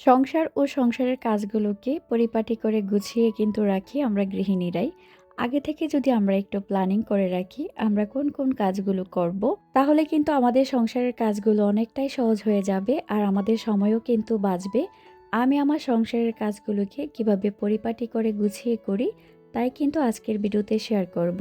সংসার ও সংসারের কাজগুলোকে পরিপাটি করে গুছিয়ে কিন্তু রাখি আমরা গৃহিণীরাই। আগে থেকে যদি আমরা একটু প্ল্যানিং করে রাখি, আমরা কোন কোন কাজগুলো করব, তাহলে কিন্তু আমাদের সংসারের কাজগুলো অনেকটাই সহজ হয়ে যাবে আর আমাদের সময়ও কিন্তু বাঁচবে। আমি আমার সংসারের কাজগুলোকে কীভাবে পরিপাটি করে গুছিয়ে করি, তাই কিন্তু আজকের ভিডিওতে শেয়ার করব।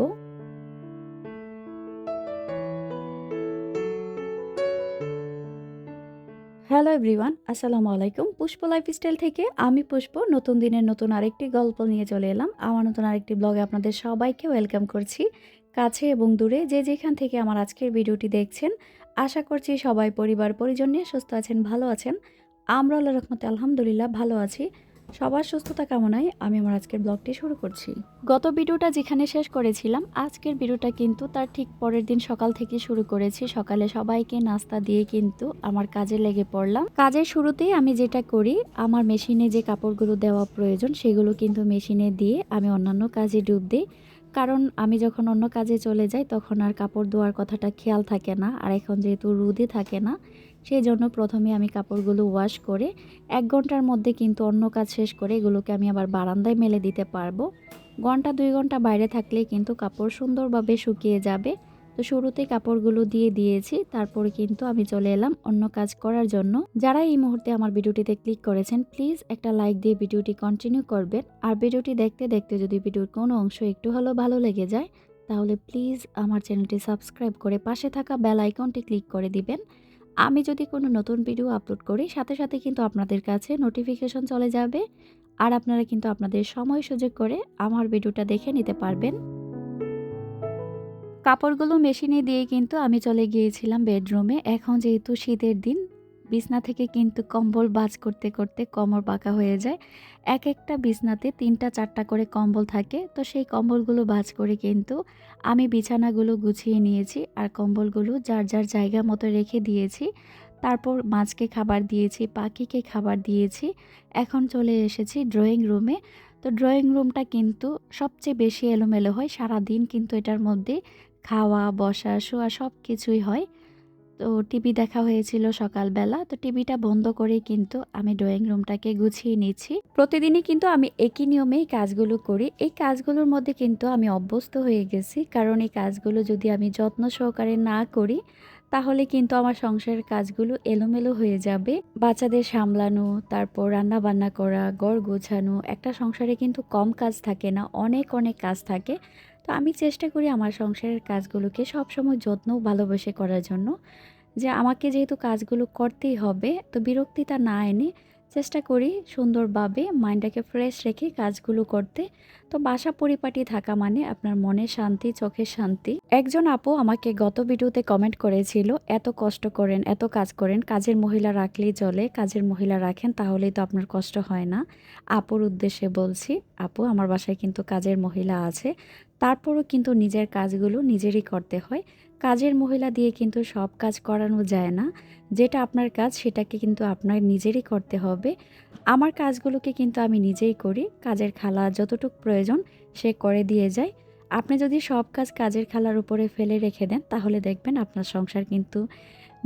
হ্যালো এভরিওয়ান, আসসালামু আলাইকুম। পুষ্প লাইফ স্টাইল থেকে আমি পুষ্প, নতুন দিনের নতুন আরেকটি গল্প নিয়ে চলে এলাম। আমার নতুন আরেকটি ব্লগে আপনাদের সবাইকে ওয়েলকাম করছি। কাছে এবং দূরে যে যেখান থেকে আমার আজকের ভিডিওটি দেখছেন, আশা করছি সবাই পরিবার পরিজন নিয়ে সুস্থ আছেন, ভালো আছেন। আমরা আল্লাহ রহমতে আলহামদুলিল্লাহ ভালো আছি। সবার সুস্থতা কামনায় আমি আমার আজকের ব্লগটি শুরু করছি। গত ভিডিওটা যেখানে শেষ করেছিলাম, আজকের ভিডিওটা কিন্তু তার ঠিক পরের দিন সকাল থেকে শুরু করেছি। সকালে সবাইকে নাস্তা দিয়ে কিন্তু আমার কাজে লেগে পড়লাম। কাজের শুরুতেই আমি যেটা করি, আমার মেশিনে যে কাপড়গুলো দেওয়া প্রয়োজন, সেগুলো কিন্তু মেশিনে দিয়ে আমি অন্যান্য কাজে ডুব দিই। কারণ আমি যখন অন্য কাজে চলে যাই, তখন আর কাপড় ধোয়ার কথাটা খেয়াল থাকে না। আর এখন যেহেতু রুদে থাকে না সেই জন্য প্রথমে আমি কাপড়গুলো ওয়াশ করে এক ঘণ্টার মধ্যে কিন্তু অন্য কাজ শেষ করে এগুলোকে আমি আবার বারান্দায় মেলে দিতে পারব। ঘণ্টা, দুই ঘণ্টা বাইরে থাকলে কিন্তু কাপড় সুন্দরভাবে শুকিয়ে যাবে। তো শুরুতেই কাপড়গুলো দিয়ে দিয়েছি, তারপরে কিন্তু আমি চলে এলাম অন্য কাজ করার জন্য। যারা এই মুহূর্তে আমার ভিডিওটিতে ক্লিক করেছেন প্লিজ একটা লাইক দিয়ে ভিডিওটি কন্টিনিউ করবেন। আর ভিডিওটি দেখতে দেখতে যদি ভিডিওর কোনো অংশ একটু হলেও ভালো লেগে যায়, তাহলে প্লিজ আমার চ্যানেলটি সাবস্ক্রাইব করে পাশে থাকা বেল আইকনটি ক্লিক করে দিবেন। আমি যদি কোনো নতুন ভিডিও আপলোড করি, সাথে সাথে কিন্তু আপনাদের কাছে নোটিফিকেশন চলে যাবে। আর আপনারা কিন্তু আপনাদের সময় সুযোগ করে আমার ভিডিওটা দেখে নিতে পারবেন। কাপড়গুলো মেশিনে দিয়ে কিন্তু আমি চলে গিয়েছিলাম বেডরুমে। এখন যেহেতু শীতের দিন বিছনা থেকে কিন্তু কম্বল বাজ করতে করতে কমর পাকা হয়ে যায়। এক একটা বিছনাতে তিনটা চারটা করে কম্বল থাকে। তো সেই কম্বলগুলো বাজ করে কিন্তু আমি বিছানাগুলো গুছিয়ে নিয়েছি আর কম্বলগুলো যার যার জায়গা মতো রেখে দিয়েছি। তারপর মাছকে খাবার দিয়েছি, পাখিকে খাবার দিয়েছি। এখন চলে এসেছি ড্রয়িং রুমে। তো ড্রয়িং রুমটা কিন্তু সবচেয়ে বেশি এলোমেলো হয়। সারা দিন কিন্তু এটার মধ্যে খাওয়া, বসা, শোয়া সব কিছুই হয়। তো টিভি দেখা হয়েছিল সকালবেলা। তো টিভিটা বন্ধ করেই কিন্তু আমি ড্রয়িং রুমটাকে গুছিয়ে নিচ্ছি। প্রতিদিনই কিন্তু আমি একই নিয়মেই কাজগুলো করি। এই কাজগুলোর মধ্যে কিন্তু আমি অভ্যস্ত হয়ে গেছি। কারণ এই কাজগুলো যদি আমি যত্ন সহকারে না করি, তাহলে কিন্তু আমার সংসারের কাজগুলো এলোমেলো হয়ে যাবে। বাচ্চাদের সামলানো, তারপর রান্না বান্না করা গড় গোছানো, একটা সংসারে কিন্তু কম কাজ থাকে না, অনেক অনেক কাজ থাকে। তো আমি চেষ্টা করি আমার সংসারের কাজগুলোকে সবসময় যত্ন ভালোবেসে করার জন্য। যে আমাকে যেহেতু কাজগুলো করতেই হবে, তো বিরক্তিটা না এনে চেষ্টা করি সুন্দরভাবে মাইন্ডটাকে ফ্রেশ রেখে কাজগুলো করতে। তো বাসা পরিপাটি থাকা মানে আপনার মনে শান্তি, চোখের শান্তি। একজন আপু আমাকে গত ভিডিওতে কমেন্ট করেছিল, এত কষ্ট করেন, এত কাজ করেন, কাজের মহিলা রাখলেই চলে, কাজের মহিলা রাখেন, তাহলেই তো আপনার কষ্ট হয় না। আপুর উদ্দেশ্যে বলছি, আপু, আমার বাসায় কিন্তু কাজের মহিলা আছে তারপরও কিন্তু নিজের কাজগুলো নিজেরই করতে হয়। কাজের মহিলা দিয়ে কিন্তু সব কাজ করানো যায় না। যেটা আপনার কাজ, সেটাকে কিন্তু আপনার নিজেরই করতে হবে। আমার কাজগুলোকে কিন্তু আমি নিজেই করি। কাজের খালা যতটুকু প্রয়োজন, সে করে দিয়ে যায়। আপনি যদি সব কাজ কাজের খালার উপরে ফেলে রেখে দেন, তাহলে দেখবেন আপনার সংসার কিন্তু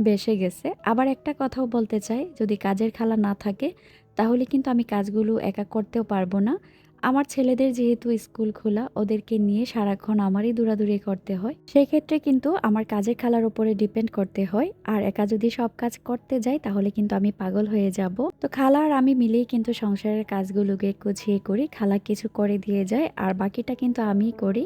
বেসে গেছে। আবার একটা কথাও বলতে চাই, যদি কাজের খালা না থাকে, তাহলে কিন্তু আমি কাজগুলো একা করতেও পারব না। আমার ছেলেদের যেহেতু স্কুল খোলা, ওদেরকে নিয়ে সারাক্ষণ আমারই দৌড়াদৌড়ি করতে হয়। সেই ক্ষেত্রে কিন্তু আমার কাজের খালার ওপরে ডিপেন্ড করতে হয়। আর একা যদি সব কাজ করতে যাই, তাহলে কিন্তু আমি পাগল হয়ে যাব। তো খালা আর আমি মিলেই কিন্তু সংসারের কাজগুলোকে গুছিয়ে করি। খালা কিছু করে দিয়ে যায়, আর বাকিটা কিন্তু আমিই করি।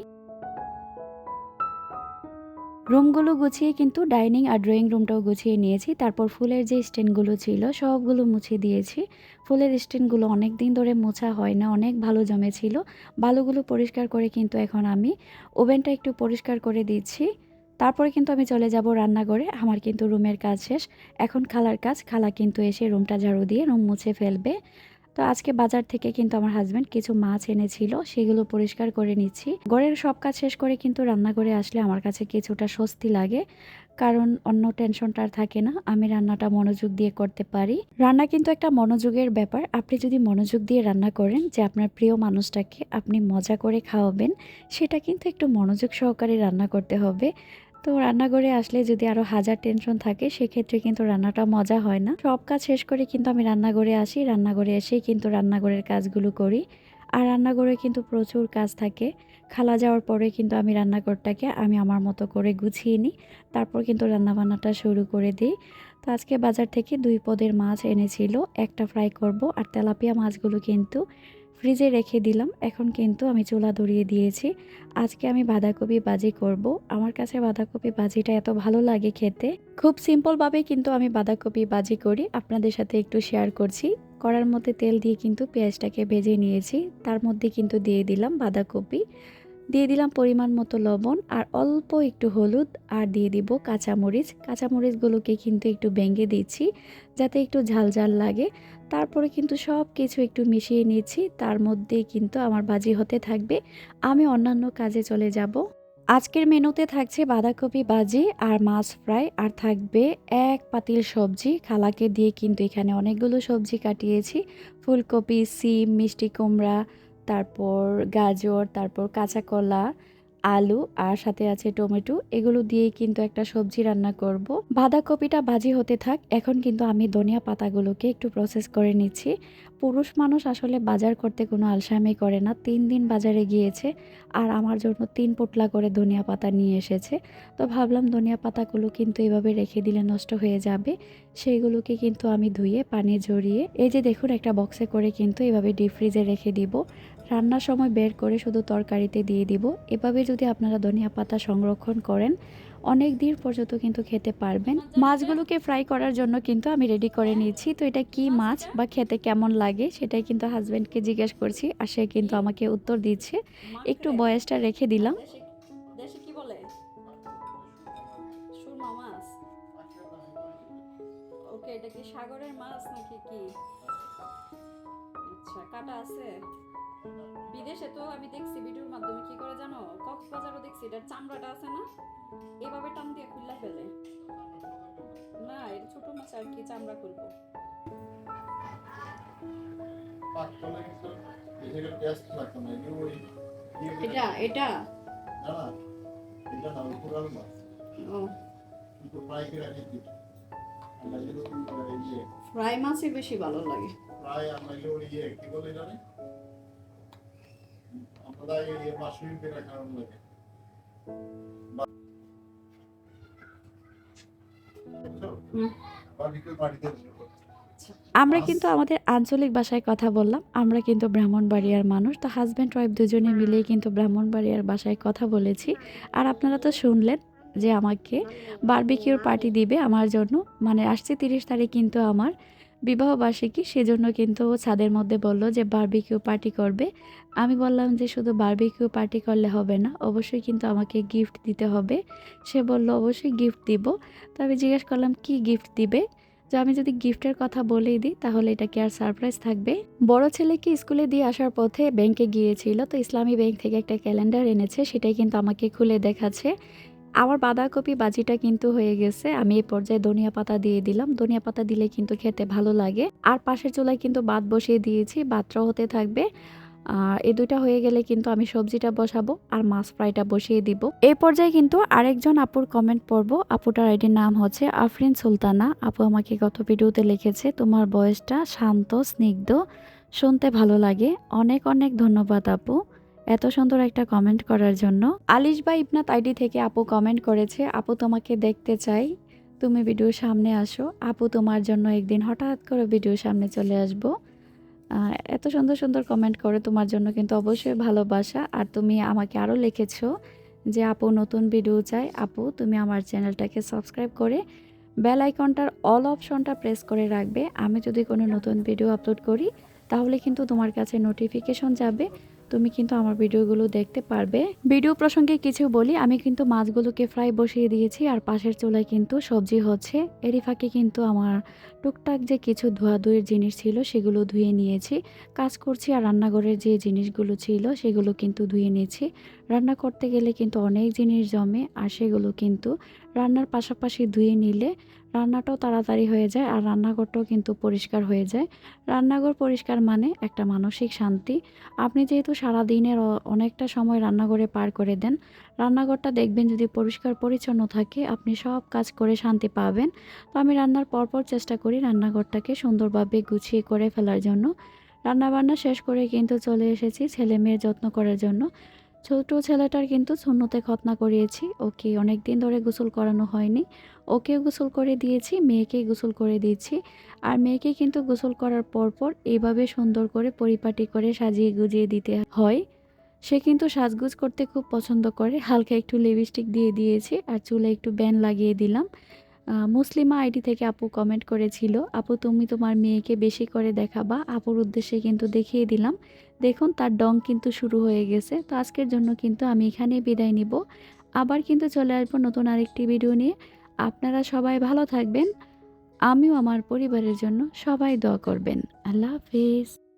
রুমগুলো গুছিয়ে কিন্তু ডাইনিং আর ড্রয়িং রুমটাও গুছিয়ে নিয়েছি। তারপর ফুলের যে স্ট্যান্ডগুলো ছিল, সবগুলো মুছে দিয়েছি। ফুলের স্ট্যান্ডগুলো অনেক দিন ধরে মোছা হয় না, অনেক ভালো জমেছিল বালুগুলো পরিষ্কার করে কিন্তু এখন আমি ওভেনটা একটু পরিষ্কার করে দিচ্ছি। তারপরে কিন্তু আমি চলে যাব রান্নাঘরে। আমার কিন্তু রুমের কাজ শেষ। এখন খালার কাজ, খালা কিন্তু এসে রুমটা ঝাড়ু দিয়ে রুম মুছে ফেলবে। তো আজকে বাজার থেকে কিন্তু আমার হাজব্যান্ড কিছু মাছ এনেছিল, সেগুলো পরিষ্কার করে নিচ্ছি। ঘরের সব কাজ শেষ করে কিন্তু রান্না করে আসলে আমার কাছে কিছুটা স্বস্তি লাগে, কারণ অন্য টেনশনটা আর থাকে না, আমি রান্নাটা মনোযোগ দিয়ে করতে পারি। রান্না কিন্তু একটা মনোযোগের ব্যাপার। আপনি যদি মনোযোগ দিয়ে রান্না করেন যে আপনার প্রিয় মানুষটাকে আপনি মজা করে খাওয়াবেন, সেটা কিন্তু একটু মনোযোগ সহকারে রান্না করতে হবে। তো রান্নাঘরে আসলে যদি আরও হাজার টেনশন থাকে, সেক্ষেত্রে কিন্তু রান্নাটা মজা হয় না। সব কাজ শেষ করে কিন্তু আমি রান্নাঘরে আসি। রান্নাঘরে এসেই কিন্তু রান্নাঘরের কাজগুলো করি। আর রান্নাঘরে কিন্তু প্রচুর কাজ থাকে। খালা যাওয়ার পরে কিন্তু আমি রান্নাঘরটাকে আমি আমার মতো করে গুছিয়ে নিই। তারপর কিন্তু রান্নাবান্নাটা শুরু করে দিই। তো আজকে বাজার থেকে দুই পদের মাছ এনেছিল। একটা ফ্রাই করব। আর তেলাপিয়া মাছগুলো কিন্তু ফ্রিজে রেখে দিলাম, এখন কিন্তু আমি চুলা ধরিয়ে দিয়েছি। আজকে আমি বাঁধাকপি বাজি করব। আমার কাছে বাঁধাকপি বাজিটা এত ভালো লাগে খেতে। খুব সিম্পলভাবে কিন্তু আমি বাঁধাকপি বাজি করি। আপনাদের সাথে একটু শেয়ার করছি। কড়ার মধ্যে তেল দিয়ে কিন্তু পেঁয়াজটাকে ভেজে নিয়েছি। তার মধ্যে কিন্তু দিয়ে দিলাম বাঁধাকপি। দিয়ে দিলাম পরিমাণ মতো লবণ আর অল্প একটু হলুদ আর দিয়ে দিব কাঁচামরিচ। কাঁচামরিচগুলোকে কিন্তু একটু ভেঙে দিচ্ছি যাতে একটু ঝাল ঝাল লাগে। তারপরে কিন্তু সব কিছু একটু মিশিয়ে নিয়েছি তার মধ্যে কিন্তু আমার বাজি হতে থাকবে। আমি অন্যান্য কাজে চলে যাব। আজকের মেনুতে থাকছে বাঁধাকপি বাজি আর মাছ ফ্রাই আর থাকবে এক পাতিল সবজি। খালাকে দিয়ে কিন্তু এখানে অনেকগুলো সবজি কাটিয়েছি। ফুলকপি, সিম, মিষ্টি কুমড়া, তারপর গাজর, তারপর কাঁচা কলা আলু আর সাথে আছে টমেটো। এগুলো দিয়ে কিন্তু একটা সবজি রান্না করব। বাঁধাকপিটা ভাজি হতে থাক, এখন কিন্তু আমি ধনিয়া পাতাগুলোকে একটু প্রসেস করে নিচ্ছি। পুরুষ মানুষ আসলে বাজার করতে কোনো আলসামি করে না, তিন দিন বাজারে গিয়েছে আর আমার জন্য তিন পোটলা করে ধনিয়া পাতা নিয়ে এসেছে। তো ভাবলাম ধনিয়া পাতাগুলো কিন্তু এভাবে রেখে দিলে নষ্ট হয়ে যাবে। সেইগুলোকে কিন্তু আমি ধুয়ে, পানি ঝরিয়ে, এই যে দেখুন একটা বক্সে করে কিন্তু এভাবে ডিপ ফ্রিজে রেখে দিব। রান্নার সময় বের করে শুধু তরকারিতে দিয়ে দিব। এভাবে যদি আপনারা ধনিয়া পাতা সংরক্ষণ করেন, অনেক দিন পর্যন্ত কিন্তু খেতে পারবেন। মাছগুলোকে ফ্রাই করার জন্য কিন্তু আমি রেডি করে নিয়েছি। তো এটা কি মাছ বা খেতে কেমন লাগে সেটাই কিন্তু হাজব্যান্ডকে জিজ্ঞেস করছি আর সে কিন্তু আমাকে উত্তর দিচ্ছে। একটু বয়সটা রেখে দিলাম। এটা কি সাগরের মাছ নাকি কি? আচ্ছা কাটা আছে। বিদেশে তো আমি দেখছি ভিডিওর মাধ্যমে কি করে জানো? কক্সবাজারও দেখছি, এটার চামড়াটা আছে না? এভাবে টান দিয়ে খুললা ফেলে। না এটা ছোট মাছ আর কি চামড়া খুলবো। এটা এটা? ফ্রাই মাছই বেশি ভালো লাগে। ফ্রাই আমরা ইয়ে কি বলে জানে আমরা কিন্তু আমাদের আঞ্চলিক ভাষায় কথা বললাম, আমরা কিন্তু ব্রাহ্মণবাড়িয়ার মানুষ, তো হাজব্যান্ড ওয়াইফ দুজনে মিলেই কিন্তু ব্রাহ্মণবাড়িয়ার ভাষায় কথা বলেছি। আর আপনারা তো শুনলেন যে আমাকে বারবিকিউর পার্টি দিবে আমার জন্য মানে আসছে তিরিশ তারিখ কিন্তু আমার। বিবাহবার্ষিকী সেজন্য কিন্তু ছাদের মধ্যে বলল যে বার্বিকিউ পার্টি করবে। আমি বললাম যে শুধু বার্বিকিউ পার্টি করলে হবে না, অবশ্যই কিন্তু আমাকে গিফট দিতে হবে। সে বলল, অবশ্যই গিফট দিব। তো আমি জিজ্ঞেস করলাম, কি গিফট দিবে? যে আমি যদি গিফটের কথা বলেই দিই, তাহলে এটা কি আর সারপ্রাইজ থাকবে? বড় ছেলেকে স্কুলে দিয়ে আসার পথে ব্যাংকে গিয়েছিল, তো ইসলামী ব্যাংক থেকে একটা ক্যালেন্ডার এনেছে, সেটাই কিন্তু আমাকে খুলে দেখাচ্ছে। আমার বাঁধাকপি বাজিটা কিন্তু হয়ে গেছে। আমি এই পর্যায়ে ধনিয়া পাতা দিয়ে দিলাম। ধনিয়া পাতা দিলে কিন্তু খেতে ভালো লাগে। আর পাশের চুলায় কিন্তু ভাত বসিয়ে দিয়েছি। ভাতটাও হতে থাকবে। আর এই দুইটা হয়ে গেলে কিন্তু আমি সবজিটা বসাবো আর মাছ ফ্রাইটা বসিয়ে দিব। এই পর্যায়ে কিন্তু আরেকজন আপুর কমেন্ট পড়ব। আপুটার আইডির নাম হচ্ছে আফরিন সুলতানা। আপু আমাকে গত ভিডিওতে লিখেছে, তোমার বয়সটা শান্ত, স্নিগ্ধ, শুনতে ভালো লাগে। অনেক অনেক ধন্যবাদ আপু। এত সুন্দর একটা কমেন্ট করার জন্য। আলিশ বা ইবনাত আইডি থেকে আপু কমেন্ট করেছে, আপু তোমাকে দেখতে চাই। তুমি ভিডিওর সামনে আসো। আপু তোমার জন্য একদিন হঠাৎ করে ভিডিওর সামনে চলে আসব। এত সুন্দর সুন্দর কমেন্ট করে তোমার জন্য কিন্তু অবশ্যই ভালোবাসা। আর তুমি আমাকে আরও লিখেছো যে, আপু নতুন ভিডিও চাই। আপু, তুমি আমার চ্যানেলটাকে সাবস্ক্রাইব করে বেল আইকনটার অল অপশনটা প্রেস করে রাখবে। আমি যদি কোনো নতুন ভিডিও আপলোড করি, তাহলে কিন্তু তোমার কাছে নোটিফিকেশন যাবে। তুমি কিন্তু আমার ভিডিওগুলো দেখতে পারবে। ভিডিও প্রসঙ্গে কিছু বলি, আমি কিন্তু মাছগুলোকে ফ্রাই বসিয়ে দিয়েছি আর পাশের চুলায় কিন্তু সবজি হচ্ছে। এরই ফাঁকে কিন্তু আমার টুকটাক যে কিছু ধোয়াধুয়ির জিনিস ছিল সেগুলো ধুয়ে নিয়েছি। কাজ করছি আর রান্নাঘরের যে জিনিসগুলো ছিল সেগুলো কিন্তু ধুয়ে নিয়েছি। রান্না করতে গেলে কিন্তু অনেক জিনিস জমে আর সেগুলো কিন্তু রান্নার পাশাপাশি ধুয়ে নিলে রান্নাটাও তাড়াতাড়ি হয়ে যায় আর রান্নাঘরটাও কিন্তু পরিষ্কার হয়ে যায়। রান্নাঘর পরিষ্কার মানে একটা মানসিক শান্তি। আপনি যেহেতু সারাদিনের অ- অনেকটা সময় রান্নাঘরে পার করে দেন, রান্নাঘরটা দেখবেন যদি পরিষ্কার পরিচ্ছন্ন থাকে, আপনি সব কাজ করে শান্তি পাবেন। তো আমি রান্নার পরপর চেষ্টা করি রান্নাঘরটাকে সুন্দরভাবে গুছিয়ে করে ফেলার জন্য। রান্নাবান্না শেষ করে কিন্তু চলে এসেছি ছেলে মেয়ের যত্ন করার জন্য। ছোট ছেলেটার কিন্তু শূন্যতে খতনা করিয়েছি। ওকে অনেক দিন ধরে গোসল করানো হয়নি। ওকে গোসল করে দিয়েছি মেয়েকে গোসল করে দিয়েছি। আর মেয়েকে কিন্তু গোসল করার পরপর এইভাবে সুন্দর করে পরিপাটি করে সাজিয়ে গুজিয়ে দিতে হয়। সে কিন্তু সাজগুজ করতে খুব পছন্দ করে। হালকা একটু লিপস্টিক দিয়ে দিয়েছি আর চুলে একটু ব্যান লাগিয়ে দিলাম। মুসলিমা আইডি থেকে আপু কমেন্ট করেছিল, আপু, তুমি তোমার মেয়েকে বেশি করে দেখাবা, আপুর উদ্দেশ্যে কিন্তু দেখিয়ে দিলাম। দেখুন, তার ডং কিন্তু শুরু হয়ে গেছে। তো আজকের জন্য কিন্তু আমি এখানেই বিদায় নিব। আবার কিন্তু চলে আসব নতুন আরেকটি ভিডিও নিয়ে। আপনারা সবাই ভালো থাকবেন। আমিও আমার পরিবারের জন্য সবাই দোয়া করবেন। আল্লাহ হাফিজ।